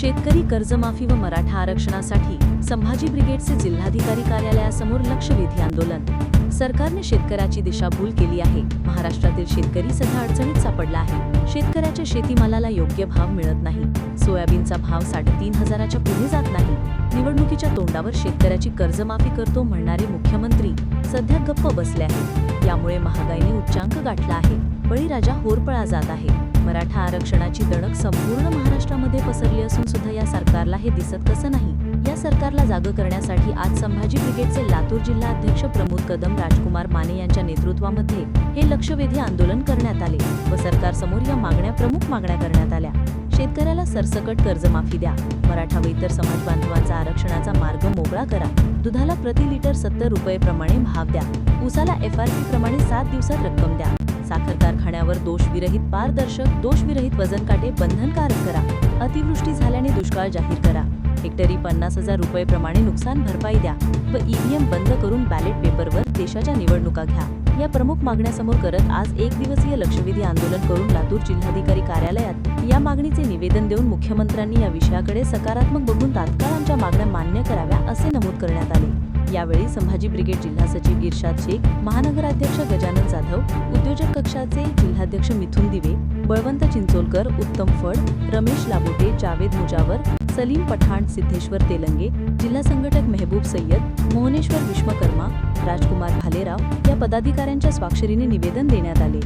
शेतकरी कर्जमाफी व मराठा आरक्षणासाठी संभाजी ब्रिगेडचे जिल्हाधिकारी कार्यालयासमोर लक्षवेधी आंदोलन. सरकारने शेतकऱ्याची दिशाभूल केली आहे. महाराष्ट्रातील शेतकरी सध्या अडचणीत सापडला आहे. शेतकऱ्याच्या शेतीमालाला योग्य भाव मिळत नाही. सोयाबीनचा भाव साडेतीन हजाराच्या पुढे जात नाही. निवडणुकीच्या तोंडावर शेतकऱ्याची कर्जमाफी करतो म्हणणारे मुख्यमंत्री सध्या गप्प बसले आहेत. यामुळे महागाईने उच्चांक गाठला आहे. बळीराजा होरपळा जात आहे. मराठा आरक्षणाची दणक संपूर्ण महाराष्ट्रामध्ये पसरली असून सुद्धा या सरकारला हे दिसत कसं नाही? या सरकारला जागं करण्यासाठी आज संभाजी ब्रिगेडचे लातूर जिल्हा अध्यक्ष प्रमोद कदम राजकुमार माने यांच्या नेतृत्वामध्ये हे लक्षवेधी आंदोलन करण्यात आले व सरकारसमोर या मागण्या प्रमुख मागण्या करण्यात आल्या. शेतकऱ्याला सरसकट कर्जमाफी द्या. मराठा व इतर समाज बांधवांचा आरक्षणाचा मार्ग मोकळा करा. दुधाला प्रति लिटर सत्तर रुपये प्रमाणे भाव द्या. उसाला एफआरपी प्रमाणे सात दिवसात रक्कम द्या. साखर कारखान्यावर दोषविरहित पारदर्शक दोषविरहित वजन काटे बंधनकारक करा. अतिवृष्टी झाल्याने दुष्काळ जाहीर करा. हेक्टरी पन्नास हजार रुपये प्रमाणे नुकसान भरपाई द्या व ईव्हीएम बंद करून बॅलेट पेपरवर देशाच्या निवडणुका घ्या. या प्रमुख मागण्यासमोर करत आज एक दिवसीय लक्षवेधी आंदोलन करून लातूर जिल्हाधिकारी कार्यालयात या मागणीचे निवेदन देऊन मुख्यमंत्र्यांनी या विषयाकडे सकारात्मक बघून तात्काळ आमच्या मागण्या मान्य कराव्या असे नमूद करण्यात आले. यावेळी संभाजी ब्रिगेड जिल्हा सचिव इर्शाद शेख महानगराध्यक्ष गजानन पक्षाचे जिल्हाध्यक्ष मिथुन दिवे बळवंत चिंचोलकर उत्तम फड रमेश लाबोटे जावेद मुजावर सलीम पठाण सिद्धेश्वर तेलंगे जिल्हा संघटक मेहबूब सय्यद मोहनेश्वर विश्वकर्मा राजकुमार भालेराव या पदाधिकाऱ्यांच्या स्वाक्षरीने निवेदन देण्यात आले.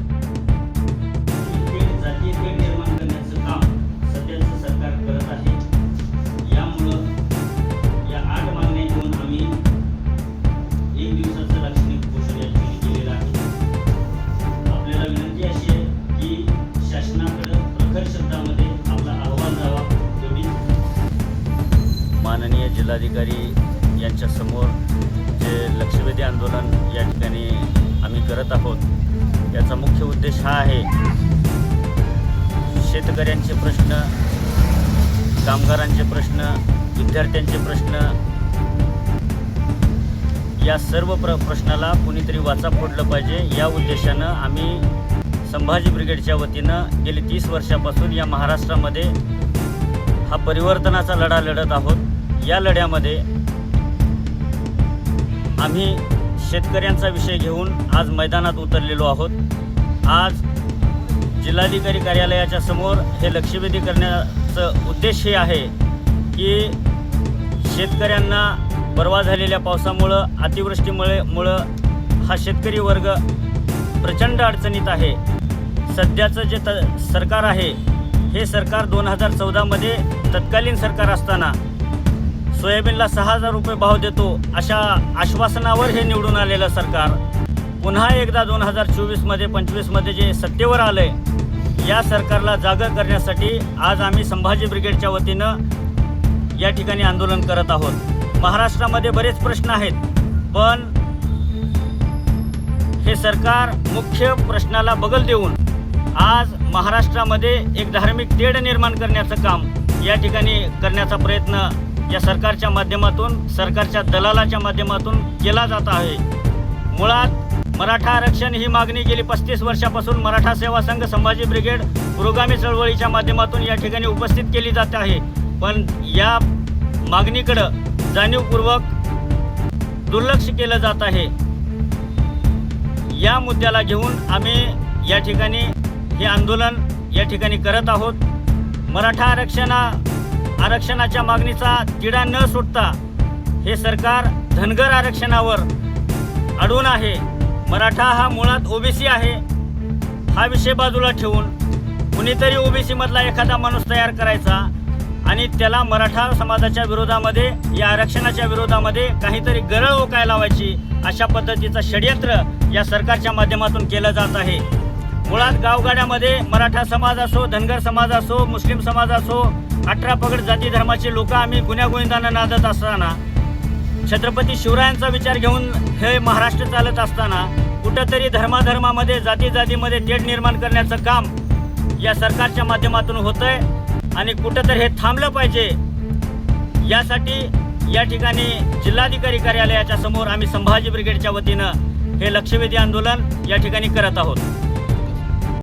माननीय जिल्हाधिकारी यांच्यासमोर जे लक्षवेधी आंदोलन या ठिकाणी आम्ही करत आहोत याचा मुख्य उद्देश हा आहे शेतकऱ्यांचे प्रश्न कामगारांचे प्रश्न विद्यार्थ्यांचे प्रश्न या सर्व प्र प्रश्नाला कुणीतरी वाचा फोडलं पाहिजे या उद्देशानं आम्ही संभाजी ब्रिगेडच्या वतीनं गेली तीस वर्षापासून या महाराष्ट्रामध्ये हा परिवर्तनाचा लढा लढत आहोत. या लढ्यामध्ये आम्ही शेतकऱ्यांचा विषय घेऊन आज मैदानात उतरलेलो आहोत. आज जिल्हाधिकारी कार्यालयाच्या समोर हे लक्षवेधी करण्याचं उद्देश हे आहे की शेतकऱ्यांना परवा झालेल्या पावसामुळं अतिवृष्टीमुळे मुळं हा शेतकरी वर्ग प्रचंड अडचणीत आहे. सध्याचं जे त सरकार आहे हे सरकार दोन हजार चौदामध्ये तत्कालीन सरकार असताना सोयाबीनला सहा हजार रुपये भाव देतो अशा आश्वासनावर हे निवडून आलेलं सरकार. पुन्हा एकदा दोन हजार चोवीसमध्ये पंचवीसमध्ये जे सत्तेवर आलं आहे या सरकारला जागर करण्यासाठी आज आम्ही संभाजी ब्रिगेडच्या वतीनं या ठिकाणी आंदोलन करत आहोत. महाराष्ट्रामध्ये बरेच प्रश्न आहेत पण हे सरकार मुख्य प्रश्नाला बगल देऊन आज महाराष्ट्रामध्ये एक धार्मिक तेढ निर्माण करण्याचं काम या ठिकाणी करण्याचा प्रयत्न या सरकारच्या माध्यमातून सरकारच्या दलालाच्या माध्यमातून केला जात आहे. मुळात मराठा आरक्षण ही मागणी गेली पस्तीस वर्षापासून मराठा सेवा संघ संभाजी ब्रिगेड पुरोगामी चळवळीच्या माध्यमातून या ठिकाणी उपस्थित केली जात आहे. पण या मागणीकडं जाणीवपूर्वक दुर्लक्ष केलं जात आहे. या मुद्द्याला घेऊन आम्ही या ठिकाणी हे आंदोलन या ठिकाणी करत आहोत. मराठा आरक्षणा आरक्षणाच्या मागणीचा तिढा न सुटता हे सरकार धनगर आरक्षणावर अडून आहे. मराठा हा मुळात ओबीसी आहे. हा विषय बाजूला ठेवून कुणीतरी ओबीसीमधला एखादा माणूस तयार करायचा आणि त्याला मराठा समाजाच्या विरोधामध्ये या आरक्षणाच्या विरोधामध्ये काहीतरी गरळ ओकाय लावायची अशा पद्धतीचं षडयंत्र या सरकारच्या माध्यमातून केलं जात आहे. मुळात गावगाड्यामध्ये मराठा समाज असो धनगर समाज असो मुस्लिम समाज असो अठरा पगड जाती धर्माचे लोक आम्ही गुन्ह्यागोविंदानं नादत असताना छत्रपती शिवरायांचा विचार घेऊन हे महाराष्ट्र चालत असताना कुठंतरी धर्माधर्मामध्ये जाती जातीमध्ये तेढ निर्माण करण्याचं काम या सरकारच्या माध्यमातून होतं आहे आणि कुठंतरी हे थांबलं पाहिजे. यासाठी या ठिकाणी जिल्हाधिकारी कार्यालयाच्या समोर आम्ही संभाजी ब्रिगेडच्या वतीनं हे लक्षवेधी आंदोलन या ठिकाणी करत आहोत.